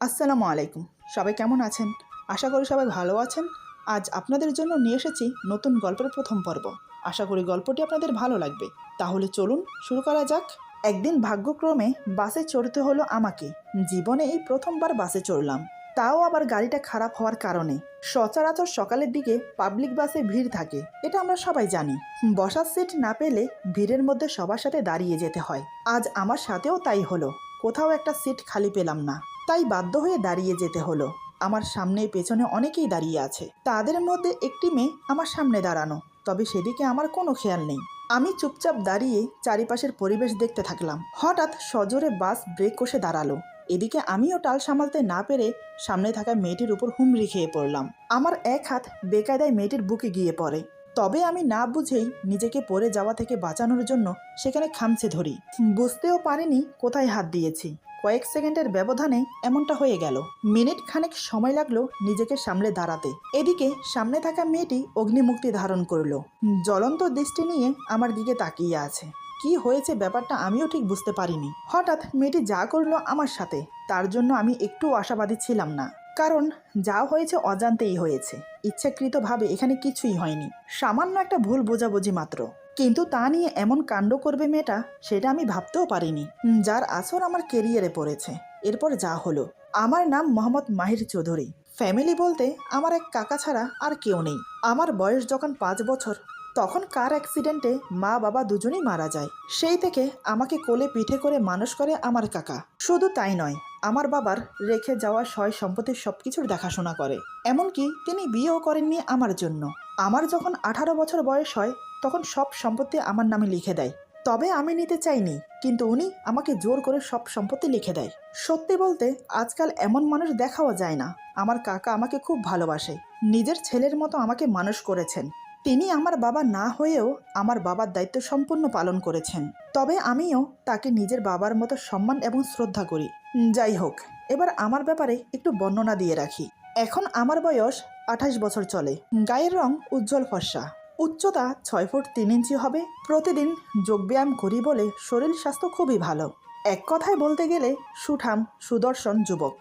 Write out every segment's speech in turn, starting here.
আসসালামু আলাইকুম। সবাই কেমন আছেন? আশা করি সবাই ভালো আছেন। আজ আপনাদের জন্য নিয়ে এসেছি নতুন গল্পের প্রথম পর্ব। আশা করি গল্পটি আপনাদের ভালো লাগবে। তাহলে চলুন শুরু করা যাক। একদিন ভাগ্যক্রমে বাসে চড়তে হলো আমাকে। জীবনে এই প্রথমবার বাসে চড়লাম। তাও আবার গাড়িটা খারাপ হওয়ার কারণে। সচরাচর সকালের দিকে পাবলিক বাসে ভিড় থাকে। এটা আমরা সবাই জানি। বসার সিট না পেলে ভিড়ের মধ্যে সবার সাথে দাঁড়িয়ে যেতে হয়। আজ আমার সাথেও তাই হলো। কোথাও একটা সিট খালি পেলাম না। তাই বাধ্য হয়ে দাঁড়িয়ে যেতে হলো। আমার সামনে পেছনে অনেকেই দাঁড়িয়ে আছে। তাদের মধ্যে একটি মেয়ে আমার সামনে দাঁড়ানো। তবে সেদিকে আমার কোনো খেয়াল নেই। আমি চুপচাপ দাঁড়িয়ে চারিপাশের পরিবেশ দেখতে থাকলাম। হঠাৎ সজোরে বাস ব্রেক কষে দাঁড়াল। এদিকে আমিও টাল সামালতে না পেরে সামনে থাকা মেয়েটির উপর হুমড়ি খেয়ে পড়লাম। আমার এক হাত বেকায়দায় মেয়েটির বুকে গিয়ে পড়ে। তবে আমি না বুঝেই নিজেকে পড়ে যাওয়া থেকে বাঁচানোর জন্য সেখানে খামছে ধরি। বুঝতেও পারিনি কোথায় হাত দিয়েছি। কয়েক সেকেন্ডের ব্যবধানে এমনটা হয়ে গেল। মিনিট খানেক সময় লাগল নিজেকে সামলে দাঁড়াতে। এদিকে সামনে থাকা মেয়েটি অগ্নিমুক্তি ধারণ করল। জ্বলন্ত দৃষ্টি নিয়ে আমার দিকে তাকিয়ে আছে। কি হয়েছে ব্যাপারটা আমিও ঠিক বুঝতে পারিনি। হঠাৎ মেয়েটি যা করল আমার সাথে, তার জন্য আমি একটু আশাবাদী ছিলাম না। কারণ যা হয়েছে অজান্তেই হয়েছে। ইচ্ছাকৃতভাবে এখানে কিছুই হয়নি। সামান্য একটা ভুল বোঝাবুঝি মাত্র। কিন্তু তা নিয়ে এমন কাণ্ড করবে মেয়েটা, সেটা আমি ভাবতেও পারিনি। যার আসর আমার কেরিয়ারে পড়েছে। এরপর যা হলো। আমার নাম মোহাম্মদ মাহির চৌধুরী। ফ্যামিলি বলতে আমার এক কাকা ছাড়া আর কেউ নেই। আমার বয়স যখন পাঁচ বছর, তখন কার অ্যাক্সিডেন্টে মা বাবা দুজনেই মারা যায়। সেই থেকে আমাকে কোলে পিঠে করে মানুষ করে আমার কাকা। শুধু তাই নয় আমার বাবার রেখে যাওয়া সয় সম্পত্তির সব কিছুর দেখাশোনা করে। এমনকি তিনি বিয়েও করেননি আমার জন্য। আমার যখন আঠারো বছর বয়স হয়, তখন সব সম্পত্তি আমার নামে লিখে দেয়। তবে আমি নিতে চাইনি, কিন্তু উনি আমাকে জোর করে সব সম্পত্তি লিখে দেয়। সত্যি বলতে, আজকাল এমন মানুষ দেখাও যায় না। আমার কাকা আমাকে খুব ভালোবাসে। নিজের ছেলের মতো আমাকে মানুষ করেছেন। তিনি আমার বাবা না হয়েও আমার বাবার দায়িত্ব সম্পূর্ণ পালন করেছেন। তবে আমিও তাকে নিজের বাবার মতো সম্মান এবং শ্রদ্ধা করি। যাই হোক, এবার আমার ব্যাপারে একটু বর্ণনা দিয়ে রাখি। এখন আমার বয়স আঠাশ বছর চলে। গায়ের রং উজ্জ্বল ফর্সা। উচ্চতা ছয় ফুট তিন ইঞ্চি হবে। প্রতিদিন যোগব্যায়াম করি বলে শরীর স্বাস্থ্য খুবই ভালো। এক কথায় বলতে গেলে সুঠাম, সুদর্শন যুবক।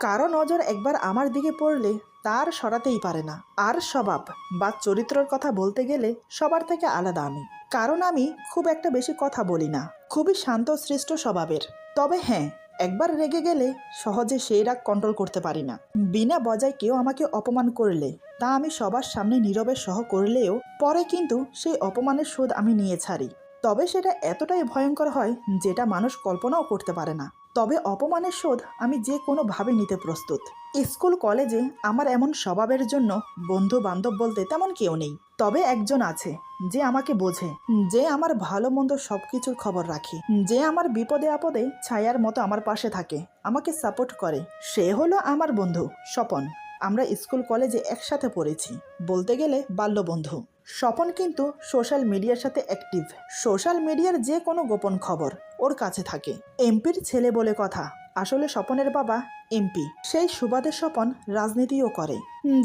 কারও নজর একবার আমার দিকে পড়লে তার সরাতেই পারে না। আর স্বভাব বা চরিত্রর কথা বলতে গেলে সবার থেকে আলাদা আমি। কারণ আমি খুব একটা বেশি কথা বলি না। খুবই শান্ত, সৃষ্ট স্বভাবের। তবে হ্যাঁ একবার রেগে গেলে সহজে সেই রাগ কন্ট্রোল করতে পারি না। বিনা বজায় কেউ আমাকে অপমান করলে, তা আমি সবার সামনে নীরবে সহ করলেও পরে কিন্তু সেই অপমানের শোধ আমি নিয়ে ছাড়ি। তবে সেটা এতটাই ভয়ঙ্কর হয় যেটা মানুষ কল্পনাও করতে পারে না। তবে অপমানের শোধ আমি যে কোনোভাবে নিতে প্রস্তুত। স্কুল, কলেজে আমার এমন স্বভাবের জন্য বন্ধু বান্ধব বলতে তেমন কেউ নেই। তবে একজন আছে, যে আমাকে বোঝে, যে আমার ভালো মন্দ সব কিছুর খবর রাখে, যে আমার বিপদে আপদে ছায়ার মতো আমার পাশে থাকে, আমাকে সাপোর্ট করে। সে হলো আমার বন্ধু, স্বপন। আমরা স্কুল, কলেজে একসাথে পড়েছি, বলতে গেলে বাল্যবন্ধু। স্বপন কিন্তু সোশ্যাল মিডিয়ার সাথে অ্যাক্টিভ সোশ্যাল মিডিয়ার যে কোনো গোপন খবর ওর কাছে থাকে। এমপির ছেলে বলে কথা, আসলে স্বপনের বাবা এমপি। সেই সুবাদে স্বপন রাজনীতিও করে।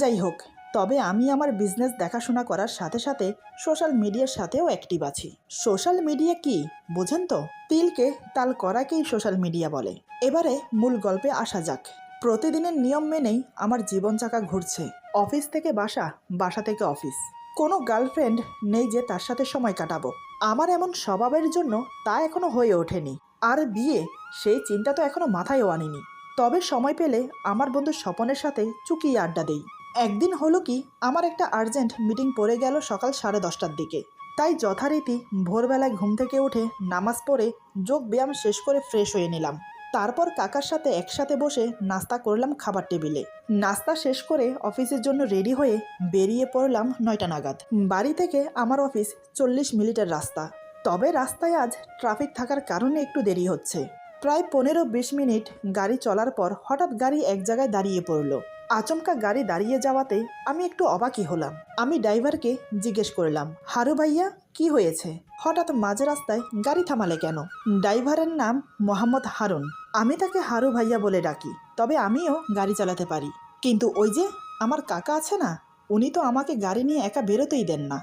যাই হোক, তবে আমি আমার বিজনেস দেখাশোনা করার সাথে সাথে সোশ্যাল মিডিয়ার সাথেও অ্যাক্টিভ আছি। সোশ্যাল মিডিয়া কি, বোঝেন তো? তিলকে তাল করাকেই সোশ্যাল মিডিয়া বলে। এবারে মূল গল্পে আসা যাক। প্রতিদিনের নিয়ম মেনেই আমার জীবন চাকা ঘুরছে। অফিস থেকে বাসা বাসা থেকে অফিস। কোনো গার্লফ্রেন্ড নেই যে তার সাথে সময় কাটাবো। আমার এমন স্বভাবের জন্য তা এখনও হয়ে ওঠেনি। আর বিয়ে, সেই চিন্তা তো এখনও মাথায়ও আনিনি। তবে সময় পেলে আমার বন্ধু স্বপনের সাথে চুকিয়ে আড্ডা দেই। একদিন হলো কি, আমার একটা আর্জেন্ট মিটিং পড়ে গেল সকাল সাড়ে দশটার দিকে। তাই যথারীতি ভোরবেলায় ঘুম থেকে উঠে নামাজ পড়ে যোগ ব্যায়াম শেষ করে ফ্রেশ হয়ে নিলাম। তারপর কাকার সাথে একসাথে বসে নাস্তা করলাম খাবার টেবিলে। নাস্তা শেষ করে অফিসের জন্য রেডি হয়ে বেরিয়ে পড়লাম নয়টা নাগাদ। বাড়ি থেকে আমার অফিস চল্লিশ মিনিটের রাস্তা। তবে রাস্তায় আজ ট্রাফিক থাকার কারণে একটু দেরি হচ্ছে। প্রায় পনেরো বিশ মিনিট গাড়ি চলার পর হঠাৎ গাড়ি এক জায়গায় দাঁড়িয়ে পড়ল। আচমকা গাড়ি দাঁড়িয়ে যাওয়াতে আমি একটু অবাকই হলাম। আমি ড্রাইভারকে জিজ্ঞেস করলাম, হারু ভাইয়া, কি হয়েছে? হঠাৎ মাঝ রাস্তায় গাড়ি থামালে কেন? ড্রাইভারের নাম মোহাম্মদ হারুন। আমি তাকে হারু ভাইয়া বলে ডাকি, তবে আমিও গাড়ি চালাতে পারি। কিন্তু ওই যে আমার কাকা আছে না, উনি তো আমাকে গাড়ি নিয়ে একা বেরোতেই দেন না।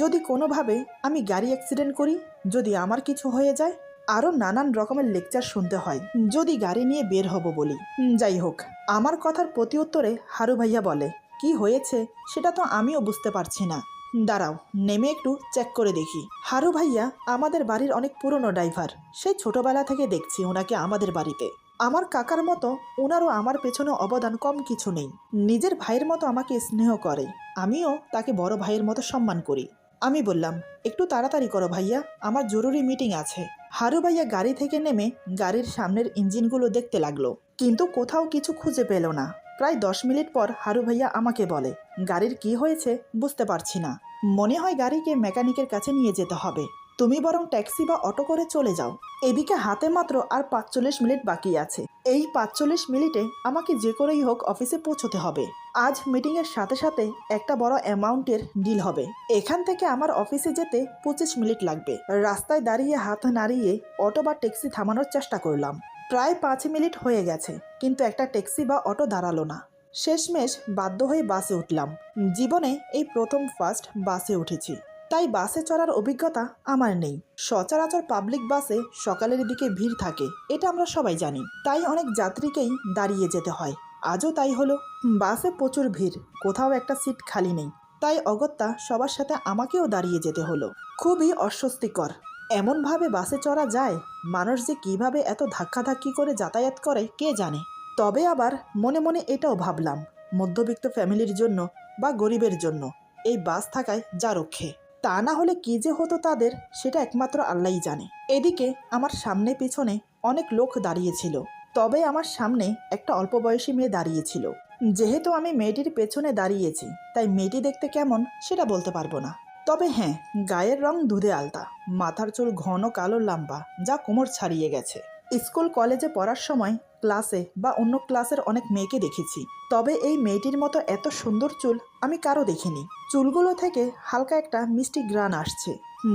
যদি কোনোভাবে আমি গাড়ি অ্যাক্সিডেন্ট করি, যদি আমার কিছু হয়ে যায় আরও নানান রকমের লেকচার শুনতে হয়। যদি গাড়ি নিয়ে বের হব বলি। যাই হোক, আমার কথার প্রতি উত্তরে হারু ভাইয়া বলে, কি হয়েছে? সেটা তো আমিও বুঝতে পারছি না। দাঁড়াও, নেমে একটু চেক করে দেখি। হারু ভাইয়া আমাদের বাড়ির অনেক পুরনো ড্রাইভার। সেই ছোটবেলা থেকে দেখছি ওনাকে আমাদের বাড়িতে। আমার কাকার মতো ওনারও আমার পেছনে অবদান কম কিছু নেই। নিজের ভাইয়ের মতো আমাকে স্নেহ করে। আমিও তাকে বড় ভাইয়ের মতো সম্মান করি। আমি বললাম, একটু তাড়াতাড়ি করো ভাইয়া, আমার জরুরি মিটিং আছে। হারু ভাইয়া গাড়ি থেকে নেমে গাড়ির সামনের ইঞ্জিনগুলো দেখতে লাগল, কিন্তু কোথাও কিছু খুঁজে পেল না। প্রায় দশ মিনিট পর হারু ভাইয়া আমাকে বলে, গাড়ির কি হয়েছে বুঝতে পারছি না। মনে হয় গাড়িকে মেকানিকের কাছে নিয়ে যেতে হবে। তুমি বরং ট্যাক্সি বা অটো করে চলে যাও। এদিকে হাতে মাত্র আর পাঁচচল্লিশ মিনিট বাকি আছে। এই পাঁচচল্লিশ মিনিটে আমাকে যে করেই হোক অফিসে পৌঁছতে হবে। আজ মিটিংয়ের সাথে সাথে একটা বড় অ্যামাউন্টের ডিল হবে। এখান থেকে আমার অফিসে যেতে পঁচিশ মিনিট লাগবে। রাস্তায় দাঁড়িয়ে হাত নাড়িয়ে অটো বা ট্যাক্সি থামানোর চেষ্টা করলাম। প্রায় পাঁচ মিনিট হয়ে গেছে, কিন্তু একটা ট্যাক্সি বা অটো দাঁড়াল না। শেষমেশ বাধ্য হয়ে বাসে উঠলাম। জীবনে এই প্রথম ফার্স্ট বাসে উঠেছি। তাই বাসে চড়ার অভিজ্ঞতা আমার নেই। সচরাচর পাবলিক বাসে সকালের দিকে ভিড় থাকে, এটা আমরা সবাই জানি। তাই অনেক যাত্রীকেই দাঁড়িয়ে যেতে হয়। আজও তাই হলো। বাসে প্রচুর ভিড়, কোথাও একটা সিট খালি নেই। তাই অগত্যা সবার সাথে আমাকেও দাঁড়িয়ে যেতে হলো। খুবই অস্বস্তিকর। এমনভাবে বাসে চড়া যায়, মানুষ যে কীভাবে এত ধাক্কাধাক্কি করে যাতায়াত করে কে জানে। তবে আবার মনে মনে এটাও ভাবলাম, মধ্যবিত্ত ফ্যামিলির জন্য বা গরিবের জন্য, এই বাস থাকায় যা রক্ষে। তা না হলে কী যে হতো তাদের, সেটা একমাত্র আল্লাহই জানে। এদিকে আমার সামনে পিছনে অনেক লোক দাঁড়িয়েছিল তবে আমার সামনে একটা অল্প বয়সী মেয়ে দাঁড়িয়েছিল। যেহেতু আমি মেয়েটির পেছনে দাঁড়িয়েছি, তাই মেয়েটি দেখতে কেমন সেটা বলতে পারব না। তবে হ্যাঁ গায়ের রং দুধে আলতা, মাথার চুল ঘন কালো লাম্বা, যা কোমর ছাড়িয়ে গেছে। স্কুল কলেজে পড়ার সময় ক্লাসে বা অন্য ক্লাসের অনেক মেয়েকে দেখেছি। তবে এই মেয়েটির মতো এত সুন্দর চুল আমি কারও দেখিনি। চুলগুলো থেকে হালকা একটা মিষ্টি গ্রান আসছে।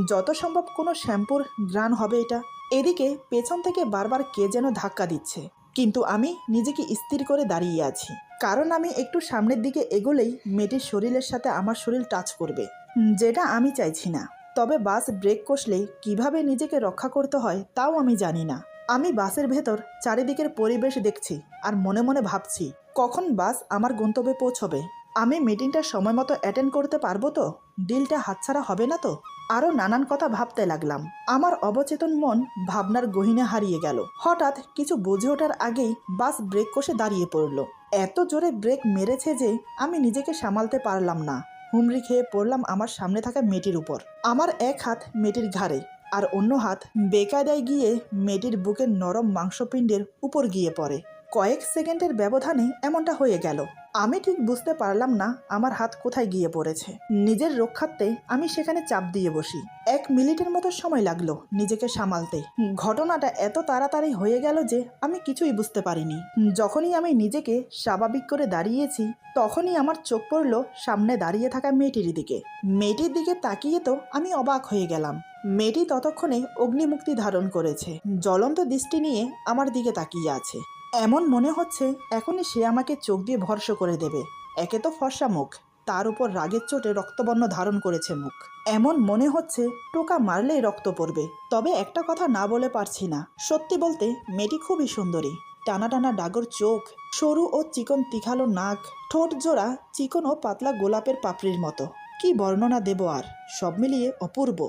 যত সম্ভব কোনো শ্যাম্পুর গ্রান হবে এটা। এদিকে পেছন থেকে বারবার কে যেন ধাক্কা দিচ্ছে। কিন্তু আমি নিজেকে স্থির করে দাঁড়িয়ে আছি। কারণ আমি একটু সামনের দিকে এগোলেই মেয়েটির শরীরের সাথে আমার শরীর টাচ করবে। যেটা আমি চাইছি না। তবে বাস ব্রেক কষলে কীভাবে নিজেকে রক্ষা করতে হয় তাও আমি জানি না। আমি বাসের ভেতর চারিদিকের পরিবেশ দেখছি আর মনে মনে ভাবছি, কখন বাস আমার গন্তব্যে পৌঁছবে? আমি মিটিংটা সময় মতো অ্যাটেন্ড করতে পারব তো? ডিলটা হাতছাড়া হবে না তো? আরও নানান কথা ভাবতে লাগলাম। আমার অবচেতন মন ভাবনার গহিনে হারিয়ে গেল। হঠাৎ কিছু বুঝে ওঠার আগেই বাস ব্রেক কষে দাঁড়িয়ে পড়ল। এত জোরে ব্রেক মেরেছে যে আমি নিজেকে সামালতে পারলাম না। হুমড়ি খেয়ে পড়লাম আমার সামনে থাকা মেয়েটির উপর। আমার এক হাত মেয়েটির ঘাড়ে। আর অন্য হাত বেকায়দায় গিয়ে মেয়েটির বুকের নরম মাংসপিণ্ডের উপর গিয়ে পড়ে। কয়েক সেকেন্ডের ব্যবধানে এমনটা হয়ে গেল। আমি ঠিক বুঝতে পারলাম না আমার হাত কোথায় গিয়ে পড়েছে। নিজের রক্ষার্থে আমি সেখানে চাপ দিয়ে বসি। এক মিনিটের মতো সময় লাগল নিজেকে সামালতে। ঘটনাটা এত তাড়াতাড়ি হয়ে গেল যে আমি কিছুই বুঝতে পারিনি। যখনই আমি নিজেকে স্বাভাবিক করে দাঁড়িয়েছি, তখনই আমার চোখ পড়ল সামনে দাঁড়িয়ে থাকা মেয়েটির দিকে। মেয়েটির দিকে তাকিয়ে তো আমি অবাক হয়ে গেলাম। মেয়েটি ততক্ষণে অগ্নিমুক্তি ধারণ করেছে। জ্বলন্ত দৃষ্টি নিয়ে আমার দিকে তাকিয়ে আছে। এমন মনে হচ্ছে এখনই সে আমাকে চোখ দিয়ে ভরসা করে দেবে। একে তো ফর্সা মুখ, তার উপর রাগের চোটে রক্তবর্ণ ধারণ করেছে মুখ। এমন মনে হচ্ছে টোকা মারলেই রক্ত পড়বে। তবে একটা কথা না বলে পারছি না। সত্যি বলতে মেয়েটি খুবই সুন্দরী। টানা টানা ডাগর চোখ, সরু ও চিকন তিখালো নাক, ঠোঁট জোড়া চিকন ও পাতলা গোলাপের পাপড়ির মতো। কি বর্ণনা দেব আর? সব মিলিয়ে অপূর্ব।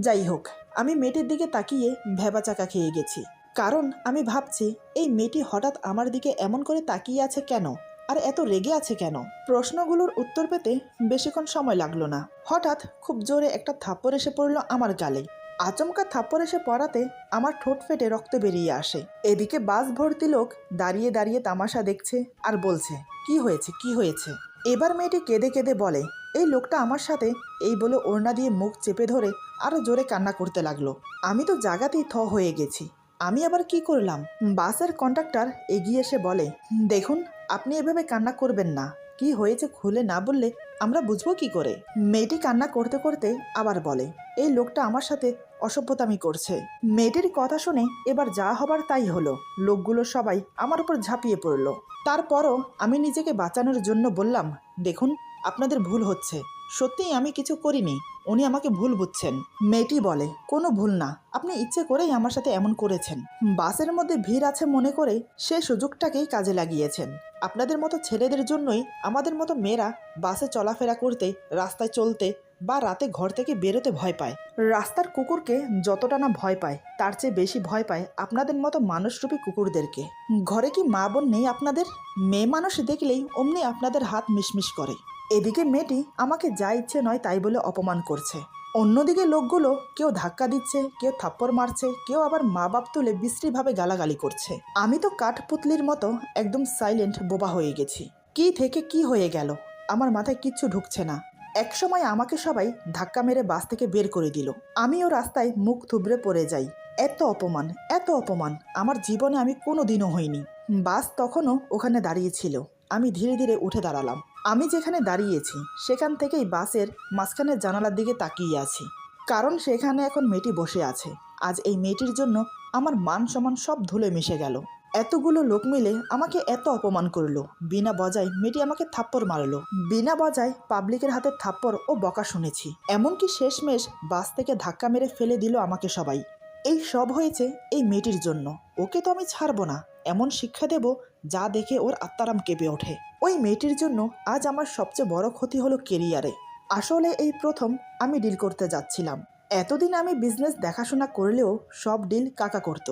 যাই হোক, আমি মেয়েটির দিকে তাকিয়ে ভেবাচাকা খেয়ে গেছি। কারণ আমি ভাবছি, এই মেয়েটি হঠাৎ আমার দিকে এমন করে তাকিয়ে আছে কেন? আর এত রেগে আছে কেন? প্রশ্নগুলোর উত্তর পেতে বেশিক্ষণ সময় লাগল না। হঠাৎ খুব জোরে একটা থাপ্পড় এসে পড়ল আমার গালে। আচমকা থাপ্পড় এসে পড়াতে আমার ঠোঁট ফেটে রক্ত বেরিয়ে আসে। এদিকে বাস ভর্তি লোক দাঁড়িয়ে দাঁড়িয়ে তামাশা দেখছে আর বলছে, কি হয়েছে? কি হয়েছে? এবার মেয়েটি কেঁদে কেঁদে বলে এই লোকটা আমার সাথে এই বলে ওড়না দিয়ে মুখ চেপে ধরে আরও জোরে কান্না করতে লাগল। আমি তো জায়গাতেই থ হয়ে গেছি। আমি আবার কি করলাম? বাসের কন্ডাক্টর এগিয়ে এসে বলে, দেখুন, আপনি এভাবে কান্না করবেন না। কি হয়েছে খুলে না বললে আমরা বুঝব কি করে? মেয়েটি কান্না করতে করতে আবার বলে, এই লোকটা আমার সাথে অসভ্যতামি করছে। মেয়েটির কথা শুনে এবার যা হবার তাই হলো। লোকগুলো সবাই আমার উপর ঝাঁপিয়ে পড়ল। তারপরও আমি নিজেকে বাঁচানোর জন্য বললাম, দেখুন আপনাদের ভুল হচ্ছে। সত্যিই আমি কিছু করিনি। উনি আমাকে ভুল বুঝছেন। মেয়েটি বলে, কোনো ভুল না। আপনি ইচ্ছে করেই আমার সাথে এমন করেছেন। বাসের মধ্যে ভিড় আছে মনে করে সে সুযোগটাকেই কাজে লাগিয়েছেন। আপনাদের মতো ছেলেদের জন্যই আমাদের মতো মেয়েরা বাসে চলাফেরা করতে, রাস্তায় চলতে বা রাতে ঘর থেকে বেরোতে ভয় পায়। রাস্তার কুকুরকে যতটা না ভয় পায়, তার চেয়ে বেশি ভয় পায় আপনাদের মতো মানুষরূপী কুকুরদেরকে। ঘরে কি মা বোন নেই আপনাদের? মেয়ে মানুষ দেখলেই অমনি আপনাদের হাত মিশমিশ করে। এদিকে মেয়েটি আমাকে যা ইচ্ছে নয় তাই বলে অপমান করছে। অন্যদিকে লোকগুলো কেউ ধাক্কা দিচ্ছে, কেউ থাপ্পড় মারছে, কেউ আবার মা বাপ তুলে বিশ্রীভাবে গালাগালি করছে। আমি তো কাঠপুতলির মতো একদম সাইলেন্ট বোবা হয়ে গেছি। কি থেকে কি হয়ে গেল? আমার মাথায় কিচ্ছু ঢুকছে না। একসময় আমাকে সবাই ধাক্কা মেরে বাস থেকে বের করে দিল। আমিও রাস্তায় মুখ থুবড়ে পড়ে যাই। এত অপমান এত অপমান। আমার জীবনে আমি কোনো দিনও হইনি। বাস তখনও ওখানে দাঁড়িয়েছিল আমি ধীরে ধীরে উঠে দাঁড়ালাম। আমি যেখানে দাঁড়িয়েছি, সেখান থেকেই বাসের মাঝখানের জানালার দিকে তাকিয়ে আছি। কারণ সেখানে এখন মেয়েটি বসে আছে। আজ এই মেয়েটির জন্য আমার মান সম্মান সব ধুলে মিশে গেল। এতগুলো লোক মিলে আমাকে এত অপমান করল। বিনা বজায় মেয়েটি আমাকে থাপ্পড় মারলো। বিনা বজায় পাবলিকের হাতে থাপ্পড় ও বকা শুনেছি। এমনকি শেষমেশ বাস থেকে ধাক্কা মেরে ফেলে দিল আমাকে সবাই। এই সব হয়েছে এই মেয়েটির জন্য। ওকে তো আমি ছাড়বো না। এমন শিক্ষা দেব যা দেখে ওর আত্মারাম কেঁপে ওঠে। ওই মেয়েটির জন্য আজ আমার সবচেয়ে বড় ক্ষতি হলো কেরিয়ারে। আসলে এই প্রথম আমি ডিল করতে যাচ্ছিলাম। এতদিন আমি বিজনেস দেখাশোনা করলেও সব ডিল কাকা করত।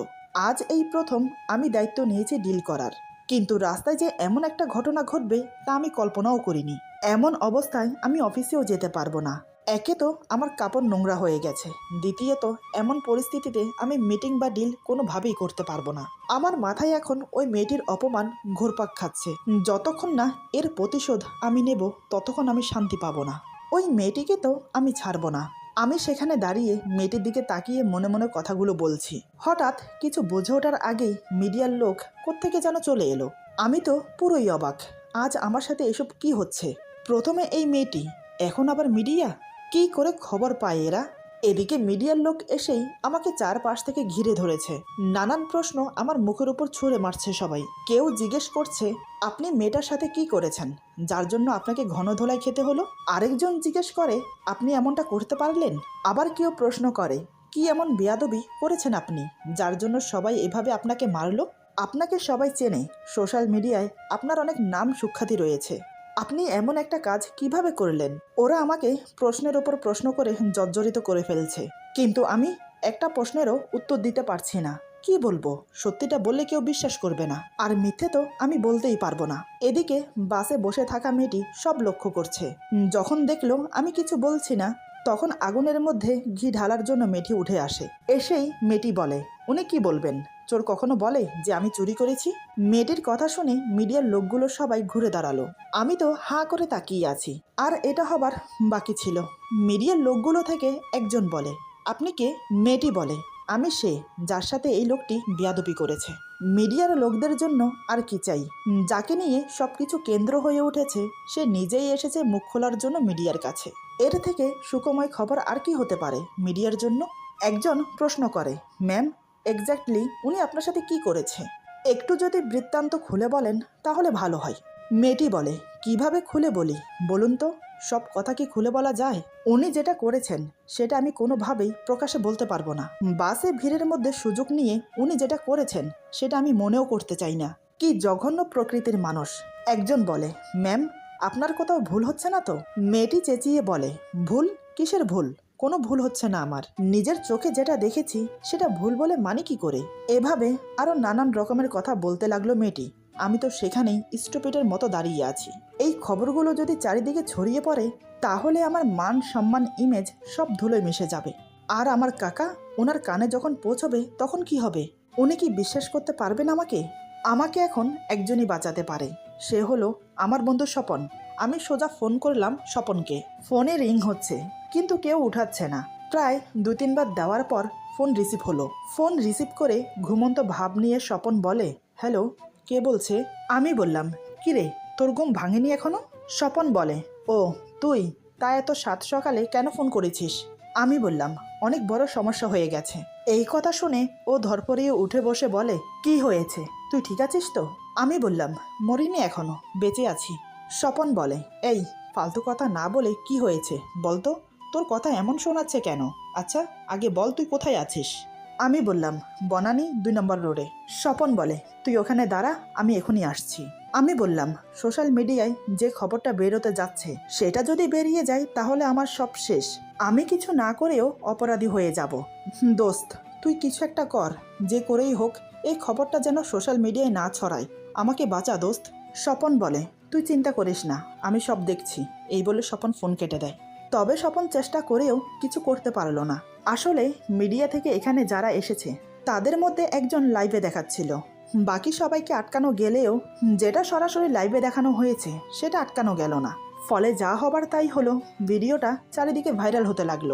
আজ এই প্রথম আমি দায়িত্ব নিয়েছি ডিল করার। কিন্তু রাস্তায় যে এমন একটা ঘটনা ঘটবে তা আমি কল্পনাও করিনি। এমন অবস্থায় আমি অফিসেও যেতে পারব না। একে তো আমার কাপড় নোংরা হয়ে গেছে। দ্বিতীয়ত, এমন পরিস্থিতিতে আমি মিটিং বা ডিল কোনোভাবেই করতে পারব না। আমার মাথায় এখন ওই মেয়েটির অপমান ঘুরপাক খাচ্ছে। যতক্ষণ না এর প্রতিশোধ আমি নেব, ততক্ষণ আমি শান্তি পাবো না। ওই মেয়েটিকে তো আমি ছাড়বো না। আমি সেখানে দাঁড়িয়ে মেয়েটির দিকে তাকিয়ে মনে মনে কথাগুলো বলছি। হঠাৎ কিছু বুঝে ওঠার আগেই মিডিয়ার লোক কোত্থেকে যেন চলে এলো। আমি তো পুরোই অবাক। আজ আমার সাথে এসব কি হচ্ছে? প্রথমে এই মেয়েটি, এখন আবার মিডিয়া? কি করে খবর পায় এরা? এদিকে মিডিয়ার লোক এসেই আমাকে চারপাশ থেকে ঘিরে ধরেছে। নানান প্রশ্ন আমার মুখের উপর ছুঁড়ে মারছে সবাই। কেউ জিজ্ঞেস করছে, আপনি মেয়েটার সাথে কি করেছেন? যার জন্য আপনাকে ঘন ধোলাই খেতে হলো? আরেকজন জিজ্ঞেস করে, আপনি এমনটা করতে পারলেন? আবার কেউ প্রশ্ন করে, কি এমন বেয়াদবি করেছেন আপনি, যার জন্য সবাই এভাবে আপনাকে মারলো? আপনাকে সবাই চেনে, সোশ্যাল মিডিয়ায় আপনার অনেক নাম সুখ্যাতি রয়েছে। আপনি এমন একটা কাজ কীভাবে করলেন? ওরা আমাকে প্রশ্নের ওপর প্রশ্ন করে জর্জরিত করে ফেলছে। কিন্তু আমি একটা প্রশ্নেরও উত্তর দিতে পারছি না। কি বলব? সত্যিটা বললে কেউ বিশ্বাস করবে না। আর মিথ্যে তো আমি বলতেই পারব না। এদিকে বাসে বসে থাকা মেয়েটি সব লক্ষ্য করছে। যখন দেখল আমি কিছু বলছি না, তখন আগুনের মধ্যে ঘি ঢালার জন্য মেয়েটি উঠে আসে। এসেই মেয়েটি বলে, উনি কি বলবেন? চোর কখনো বলে যে আমি চুরি করেছি? মেয়েটির কথা শুনে মিডিয়ার লোকগুলো সবাই ঘুরে দাঁড়াল। আমি তো হাঁ করে তাকিয়ে আছি। আর এটা হবার বাকি ছিল। মিডিয়ার লোকগুলো থেকে একজন বলে, আপনি কে? মেয়েটি বলে, আমি সে যার সাথে এই লোকটি বিয়াদপি করেছে। মিডিয়ার লোকদের জন্য আর কি চাই? যাকে নিয়ে সবকিছু কেন্দ্র হয়ে উঠেছে, সে নিজেই এসেছে মুখ খোলার জন্য মিডিয়ার কাছে। এর থেকে সুখময় খবর আর কি হতে পারে মিডিয়ার জন্য? একজন প্রশ্ন করে, ম্যাম এক্স্যাক্টলি উনি আপনার সাথে কি করেছে? একটু যদি বৃত্তান্ত খুলে বলেন, তাহলে ভালো হয়। মেয়েটি বলে, কীভাবে খুলে বলি? বলুন তো, সব কথা কি খুলে বলা যায়? উনি যেটা করেছেন, সেটা আমি কোনোভাবেই প্রকাশে বলতে পারব না। বাসে ভিড়ের মধ্যে সুযোগ নিয়ে উনি যেটা করেছেন, সেটা আমি মনেও করতে চাই না। কি জঘন্য প্রকৃতির মানুষ। একজন বলে, ম্যাম, আপনার কোথাও ভুল হচ্ছে না তো? মেয়েটি চেঁচিয়ে বলে, ভুল? কিসের ভুল? কোনো ভুল হচ্ছে না আমার। নিজের চোখে যেটা দেখেছি, সেটা ভুল বলে মানে কি করে? এভাবে আরও নানান রকমের কথা বলতে লাগল মেয়েটি। আমি তো সেখানেই স্টুপিটের মতো দাঁড়িয়ে আছি। এই খবরগুলো যদি চারিদিকে ছড়িয়ে পড়ে, তাহলে আমার মান সম্মান ইমেজ সব ধুলোয় মিশে যাবে। আর আমার কাকা ওনার কানে যখন পৌঁছবে, তখন কি হবে? উনি কি বিশ্বাস করতে পারবেন আমাকে? আমাকে এখন একজনই বাঁচাতে পারে। সে হলো আমার বন্ধু স্বপন। আমি সোজা ফোন করলাম স্বপনকে। ফোনে রিং হচ্ছে, কিন্তু কেউ উঠাচ্ছে না। প্রায় দু তিনবার দেওয়ার পর ফোন রিসিভ হলো। ফোন রিসিভ করে ঘুমন্ত ভাব নিয়ে স্বপন বলে, হ্যালো, কে বলছে? আমি বললাম, কিরে, তোর ঘুম ভাঙেনি এখনও? স্বপন বলে, ও, তুই তা এত সাত সকালে কেন ফোন করেছিস? আমি বললাম, অনেক বড় সমস্যা হয়ে গেছে। এই কথা শুনে ও ধরপড়িয়ে উঠে বসে বলে, কি হয়েছে? তুই ঠিক আছিস তো? আমি বললাম, মরিনি এখনও, বেঁচে আছি। স্বপন বলে, এই, ফালতু কথা না বলে কি হয়েছে? বলতো তোর কথা এমন শোনাচ্ছে কেন? আচ্ছা আগে বল তুই কোথায় আছিস? আমি বললাম, বনানী, দুই নম্বর রোডে। স্বপন বলে, তুই ওখানে দাঁড়া, আমি এখনই আসছি। আমি বললাম, সোশ্যাল মিডিয়ায় যে খবরটা বেরোতে যাচ্ছে, সেটা যদি বেরিয়ে যায়, তাহলে আমার সব শেষ। আমি কিছু না করেও অপরাধী হয়ে যাব। দোস্ত, তুই কিছু একটা কর, যে করেই হোক, এই খবরটা যেন সোশ্যাল মিডিয়ায় না ছড়ায়। আমাকে বাঁচা, দোস্ত। স্বপন বলে তুই চিন্তা করিস না, আমি সব দেখছি, এই বলে স্বপন ফোন কেটে দেয়। তবে স্বপন চেষ্টা করেও কিছু করতে পারল না। আসলে মিডিয়া থেকে এখানে যারা এসেছে, তাদের মধ্যে একজন লাইভে দেখাচ্ছিল। বাকি সবাইকে আটকানো গেলেও যেটা সরাসরি লাইভে দেখানো হয়েছে, সেটা আটকানো গেল না। ফলে যা হবার তাই হলো, ভিডিওটা চারিদিকে ভাইরাল হতে লাগল।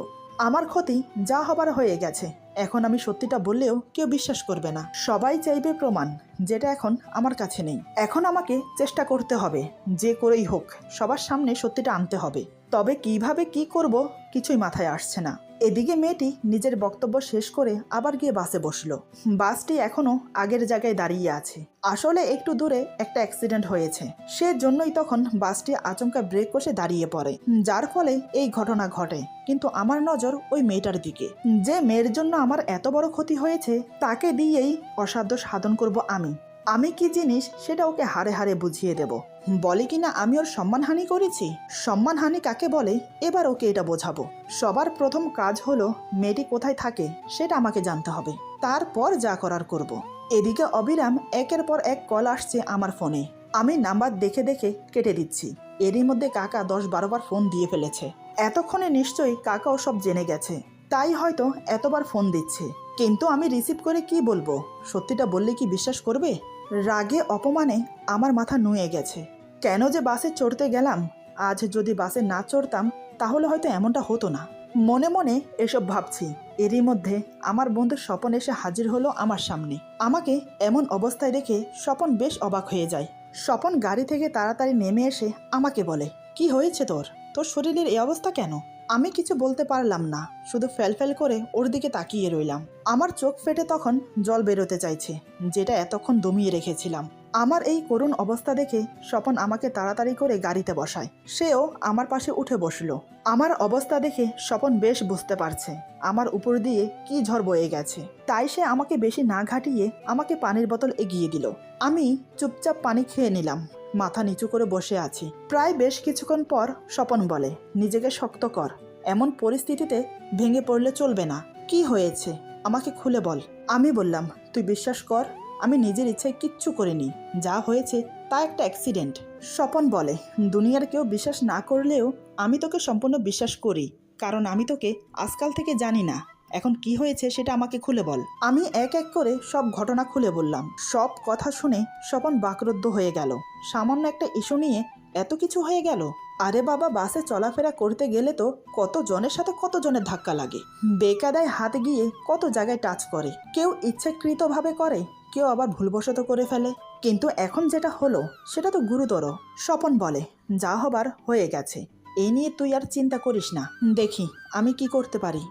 আমার ক্ষতি যা হবার হয়ে গেছে এখন আমি সত্যিটা বললেও কেউ বিশ্বাস করবে না। সবাই চাইবে প্রমাণ, যেটা এখন আমার কাছে নেই। এখন আমাকে চেষ্টা করতে হবে, যে করেই হোক, সবার সামনে সত্যিটা আনতে হবে। তবে কীভাবে কি করব কিছুই মাথায় আসছে না। এদিকে মেয়েটি নিজের বক্তব্য শেষ করে আবার গিয়ে বাসে বসল। বাসটি এখনও আগের জায়গায় দাঁড়িয়ে আছে। আসলে একটু দূরে একটা অ্যাক্সিডেন্ট হয়েছে। সেজন্যই তখন বাসটি আচমকা ব্রেক কষে দাঁড়িয়ে পড়ে। যার ফলে এই ঘটনা ঘটে। কিন্তু আমার নজর ওই মেয়েটার দিকে। যে মেয়ের জন্য আমার এত বড় ক্ষতি হয়েছে, তাকে দিয়েই অসাধ্য সাধন করব আমি। আমি কি জিনিস সেটা ওকে হারে হারে বুঝিয়ে দেব? বলে কিনা আমি ওর সম্মানহানি করেছি? সম্মানহানি কাকে বলে? এবার ওকে এটা বোঝাবো। সবার প্রথম কাজ হলো, মেয়েটি কোথায় থাকে সেটা আমাকে জানতে হবে। তারপর যা করার করব। এদিকে অবিরাম একের পর এক কল আসছে আমার ফোনে। আমি নাম্বার দেখে দেখে কেটে দিচ্ছি। এরই মধ্যে কাকা দশ বারোবার ফোন দিয়ে ফেলেছে। এতক্ষণে নিশ্চয়ই কাকাও সব জেনে গেছে। তাই হয়তো এতবার ফোন দিচ্ছে। কিন্তু আমি রিসিভ করে কি বলব? সত্যিটা বললে কি বিশ্বাস করবে? রাগে, অপমানে আমার মাথা নুয়ে গেছে। কেন যে বাসে চড়তে গেলাম? আজ যদি বাসে না চড়তাম, তাহলে হয়তো এমনটা হতো না। মনে মনে এসব ভাবছি। এরই মধ্যে আমার বন্ধু স্বপন এসে হাজির হলো আমার সামনে। আমাকে এমন অবস্থায় দেখে স্বপন বেশ অবাক হয়ে যায়। স্বপন গাড়ি থেকে তাড়াতাড়ি নেমে এসে আমাকে বলে, কি হয়েছে তোর? তোর শরীরের এই অবস্থা কেন? আমি কিছু বলতে পারলাম না, শুধু ফেল করে ওর দিকে তাকিয়ে রইলাম। আমার চোখ ফেটে তখন জল বেরোতে চাইছে, যেটা এতক্ষণ দমিয়ে রেখেছিলাম। আমার এই করুণ অবস্থা দেখে স্বপন আমাকে তাড়াতাড়ি করে গাড়িতে বসায়। সেও আমার পাশে উঠে বসল। আমার অবস্থা দেখে স্বপন বেশ বুঝতে পারছে, আমার উপর দিয়ে কি ঝড় বয়ে গেছে। তাই সে আমাকে বেশি না ঘাটিয়ে আমাকে পানির বোতল এগিয়ে দিল। আমি চুপচাপ পানি খেয়ে নিলাম। মাথা নিচু করে বসে আছি। প্রায় বেশ কিছুক্ষণ পর স্বপন বলে, নিজেকে শক্ত কর। এমন পরিস্থিতিতে ভেঙে পড়লে চলবে না। কি হয়েছে? আমাকে খুলে বল। আমি বললাম, তুই বিশ্বাস কর, আমি নিজের ইচ্ছায় কিচ্ছু করিনি। যা হয়েছে তা একটা অ্যাক্সিডেন্ট। স্বপন বলে, দুনিয়ার কেউ বিশ্বাস না করলেও আমি তোকে সম্পূর্ণ বিশ্বাস করি। কারণ আমি তোকে আজকাল থেকে জানি না। এখন কি হয়েছে সেটা আমাকে খুলে বল। আমি এক এক করে সব ঘটনা খুলে বললাম। সব কথা শুনে স্বপন বাকরুদ্ধ হয়ে গেল। সামান্য একটা ইস্যু নিয়ে এত কিছু হয়ে গেল? আরে বাবা, বাসে চলাফেরা করতে গেলে তো কত জনের সাথে কত জনের ধাক্কা লাগে? বেকাদায় হাত গিয়ে কত জায়গায় টাচ করে? কেউ ইচ্ছাকৃতভাবে করে, কেউ আবার ভুলবশত করে ফেলে। কিন্তু এখন যেটা হলো, সেটা তো গুরুতর। স্বপন বলে, যা হবার হয়ে গেছে। এই নিয়ে তুই আর চিন্তা করিস না। দেখি, আমি কি করতে পারি?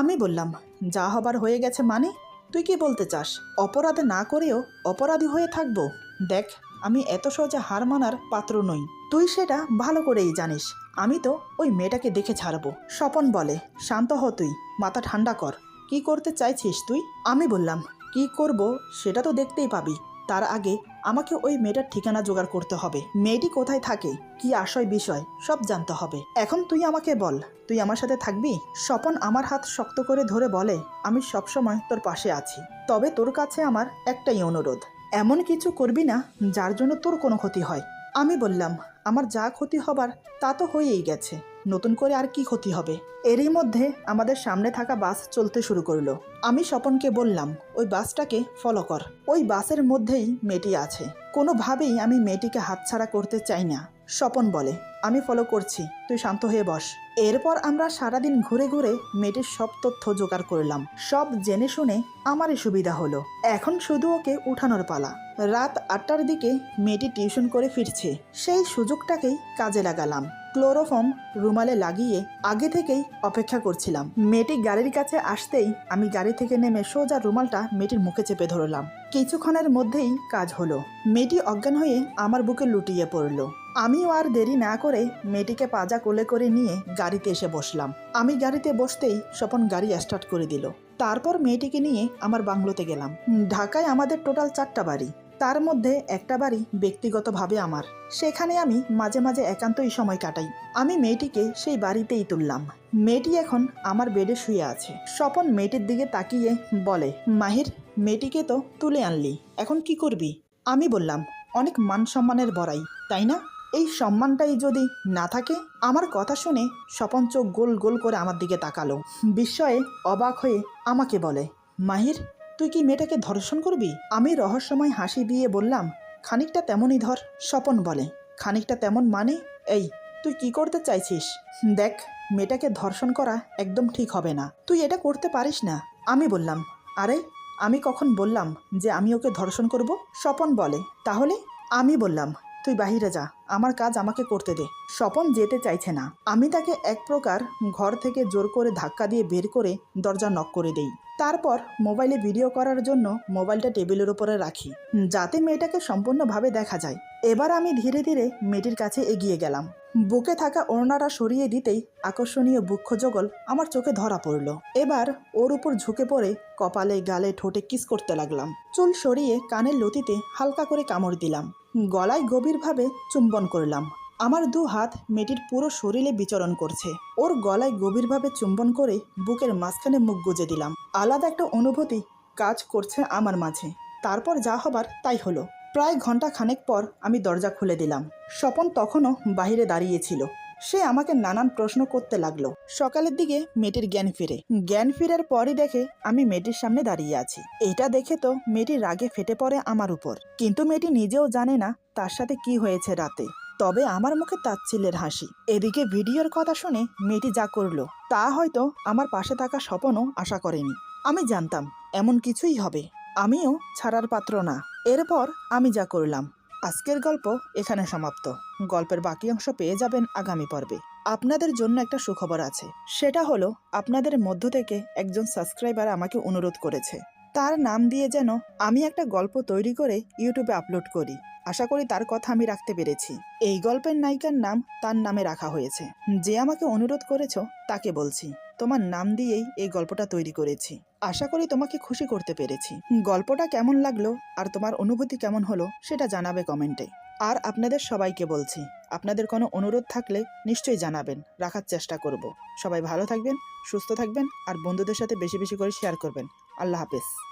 আমি বললাম, যা হবার হয়ে গেছে মানে? তুই কি বলতে চাস? অপরাধ না করেও অপরাধী হয়ে থাকব? দেখ, আমি এত সহজে হার মানার পাত্র নই। তুই সেটা ভালো করেই জানিস। আমি তো ওই মেয়েটাকে দেখে ছাড়বো। স্বপন বলে, শান্ত হ তুই, মাথা ঠান্ডা কর। কি করতে চাইছিস তুই? আমি বললাম, কি করব সেটা তো দেখতেই পাবি। তার আগে আমাকে ওই মেয়েটার ঠিকানা জোগাড় করতে হবে। মেয়েটি কোথায় থাকে, কি আশয় বিষয়, সব জানতে হবে। এখন তুই আমাকে বল, তুই আমার সাথে থাকবি? স্বপন আমার হাত শক্ত করে ধরে বলে, আমি সবসময় তোর পাশে আছি। তবে তোর কাছে আমার একটাই অনুরোধ, এমন কিছু করবি না, যার জন্য তোর কোনো ক্ষতি হয়। আমি বললাম, আমার যা ক্ষতি হবার, তা তো হয়েই গেছে। নতুন করে আর কি ক্ষতি হবে? এরই মধ্যে আমাদের সামনে থাকা বাস চলতে শুরু করল। আমি স্বপনকে বললাম, ওই বাসটাকে ফলো কর। ওই বাসের মধ্যেই মেয়েটি আছে। কোনোভাবেই আমি মেয়েটিকে হাতছাড়া করতে চাই না। স্বপন বলে, আমি ফলো করছি। তুই শান্ত হয়ে বস। এরপর আমরা সারাদিন ঘুরে ঘুরে মেয়েটির সব তথ্য জোগাড় করলাম। সব জেনে শুনে আমারই সুবিধা হলো। এখন শুধু ওকে উঠানোর পালা। রাত আটটার দিকে মেয়েটি টিউশন করে ফিরছে। সেই সুযোগটাকেই কাজে লাগালাম। ক্লোরোফর্ম রুমালে লাগিয়ে আগে থেকেই অপেক্ষা করছিলাম। মেয়েটি গাড়ির কাছে আসতেই আমি গাড়ি থেকে নেমে সোজা রুমালটা মেয়েটির মুখে চেপে ধরলাম। কিছুক্ষণের মধ্যেই কাজ হলো। মেয়েটি অজ্ঞান হয়ে আমার বুকে লুটিয়ে পড়ল। আমিও আর দেরি না করে মেয়েটিকে পাজা কোলে করে নিয়ে গাড়িতে এসে বসলাম। আমি গাড়িতে বসতেই স্বপন গাড়ি স্টার্ট করে দিল। তারপর মেয়েটিকে নিয়ে আমার বাংলোতে গেলাম। ঢাকায় আমাদের টোটাল চারটা বাড়ি। তার মধ্যে একটা বাড়ি ব্যক্তিগতভাবে আমার। সেখানে আমি মাঝে মাঝে একান্তই সময় কাটাই। আমি মেয়েটিকে সেই বাড়িতেই তুললাম। মেয়েটি এখন আমার বেডে শুয়ে আছে। স্বপন মেয়েটির দিকে তাকিয়ে বলে, মাহির, মেয়েটিকে তো তুলে আনলি। এখন কি করবি? আমি বললাম, অনেক মান সম্মানের বড়াই, তাই না? এই সম্মানটাই যদি না থাকে, আমার কথা শুনে স্বপন চোখ গোল গোল করে আমার দিকে তাকালো। বিস্ময়ে অবাক হয়ে আমাকে বলে, মাহির তুই কি মেয়েটাকে ধর্ষণ করবি? আমি রহস্যময় হাসি দিয়ে বললাম, খানিকটা তেমনই ধর স্বপন বলে। খানিকটা তেমন মানে? এই, তুই কি করতে চাইছিস? দেখ, মেয়েটাকে ধর্ষণ করা একদম ঠিক হবে না। তুই এটা করতে পারিস না। আমি বললাম, আরে, আমি কখন বললাম যে আমি ওকে ধর্ষণ করব? স্বপন বলে, তাহলে? আমি বললাম, তুই বাহিরে যা, আমার কাজ আমাকে করতে দে। স্বপন যেতে চাইছে না। আমি তাকে এক প্রকার ঘর থেকে জোর করে ধাক্কা দিয়ে বের করে দরজা নক করে দেই। তারপর মোবাইলে ভিডিও করার জন্য মোবাইলটা টেবিলের উপরে রাখি, যাতে মেয়েটাকে সম্পূর্ণভাবে দেখা যায়। এবার আমি ধীরে ধীরে মেয়েটির কাছে এগিয়ে গেলাম। বুকে থাকা ওড়নাটা সরিয়ে দিতেই আকর্ষণীয় বুক্ষ জগল আমার চোখে ধরা পড়ল। এবার ওর উপর ঝুঁকে পড়ে কপালে গালে ঠোঁটে কিস করতে লাগলাম। চুল সরিয়ে কানের লতিতে হালকা করে কামড় দিলাম। গলায় গভীরভাবে চুম্বন করলাম। আমার দু হাত মেয়েটির পুরো শরীরে বিচরণ করছে। ওর গলায় গভীরভাবে চুম্বন করে বুকের মাঝখানে মুখ গুজে দিলাম। আলাদা একটা অনুভূতি কাজ করছে আমার মাঝে। তারপর যা হবার তাই হলো। প্রায় ঘণ্টা খানেক পর আমি দরজা খুলে দিলাম। স্বপন তখনও বাইরে দাঁড়িয়েছিল সে আমাকে নানান প্রশ্ন করতে লাগল। সকালের দিকে মেয়েটির জ্ঞান ফিরে। জ্ঞান ফিরার পরই দেখে আমি মেয়েটির সামনে দাঁড়িয়ে আছি। এটা দেখে তো মেয়েটি রাগে ফেটে পড়ে আমার উপর। কিন্তু মেয়েটি নিজেও জানে না তার সাথে কি হয়েছে রাতে। তবে আমার মুখে তাচ্ছিল্যের হাসি। এদিকে ভিডিওর কথা শুনে মেয়েটি যা করল, তা হয়তো আমার পাশে থাকা স্বপনও আশা করেনি। আমি জানতাম, এমন কিছুই হবে। আমিও ছাড়ার পাত্র না। এরপর আমি যা করলাম। আজকের গল্প এখানে সমাপ্ত। গল্পের বাকি অংশ পেয়ে যাবেন আগামী পর্বে। আপনাদের জন্য একটা সুখবর আছে। সেটা হলো, আপনাদের মধ্য থেকে একজন সাবস্ক্রাইবার আমাকে অনুরোধ করেছে। তার নাম দিয়ে যেন আমি একটা গল্প তৈরি করে ইউটিউবে আপলোড করি। আশা করি তার কথা আমি রাখতে পেরেছি। এই গল্পের নায়িকার নাম তার নামে রাখা হয়েছে। যে আমাকে অনুরোধ করেছ তাকে বলছি। তোমার নাম দিয়েই এই গল্পটা তৈরি করেছি। আশা করি তোমাকে খুশি করতে পেরেছি। গল্পটা কেমন লাগল আর তোমার অনুভূতি কেমন হলো সেটা জানাবে কমেন্টে। আর আপনাদের সবাইকে বলছি, আপনাদের কোনো অনুরোধ থাকলে নিশ্চয়ই জানাবেন। রাখার চেষ্টা করব। সবাই ভালো থাকবেন, সুস্থ থাকবেন আর বন্ধুদের সাথে বেশি বেশি করে শেয়ার করবেন। আল্লাহ হাফেজ।